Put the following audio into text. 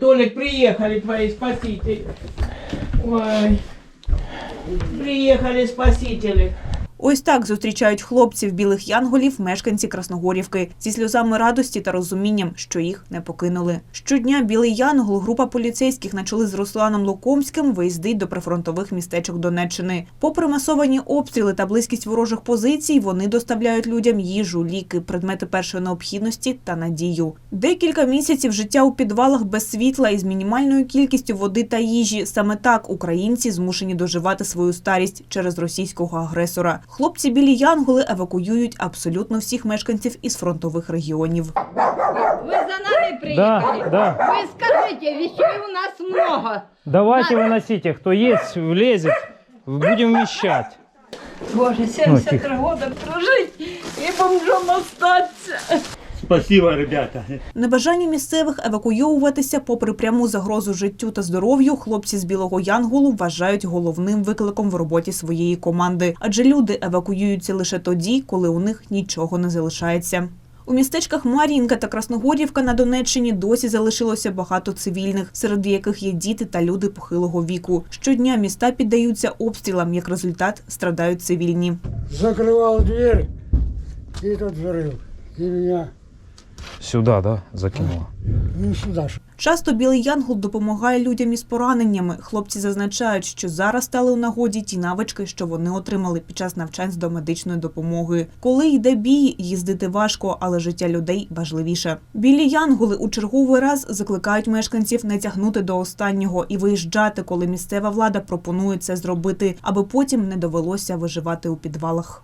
Толик, приехали твои спасители. Ой. Приехали спасители. Ось так зустрічають хлопців білих янголів мешканці Красногорівки зі сльозами радості та розумінням, що їх не покинули. Щодня білий янгол, група поліцейських на чолі з Русланом Лукомським виїздить до прифронтових містечок Донеччини. Попри масовані обстріли та близькість ворожих позицій, вони доставляють людям їжу, ліки, предмети першої необхідності та надію. Декілька місяців життя у підвалах без світла із мінімальною кількістю води та їжі. Саме так українці змушені доживати свою старість через російського агресора. Хлопці білі янголи евакуюють абсолютно всіх мешканців із фронтових регіонів. Вы за нами приехали? Да, да. Вы скажите, вещей у нас много. Давайте выносите, кто есть, влезет, будем вмещать. Боже, 73 года прожить и бомжом остаться. Спасибо, ребята. Небажання місцевих евакуйовуватися, попри пряму загрозу життю та здоров'ю, хлопці з білого янголу вважають головним викликом в роботі своєї команди, адже люди евакуюються лише тоді, коли у них нічого не залишається. У містечках Мар'їнка та Красногорівка на Донеччині досі залишилося багато цивільних, серед яких є діти та люди похилого віку. Щодня міста піддаються обстрілам, як результат страдають цивільні. закрывал дверь, и тут взрыв. И меня, Сюда, да, закинула. ну, ж. Часто білий янгол допомагає людям із пораненнями. Хлопці зазначають, що зараз стали у нагоді ті навички, що вони отримали під час навчань з домедичної допомоги. Коли йде бій, їздити важко, але життя людей важливіше. Білі янголи у черговий раз закликають мешканців не тягнути до останнього і виїжджати, коли місцева влада пропонує це зробити, аби потім не довелося виживати у підвалах.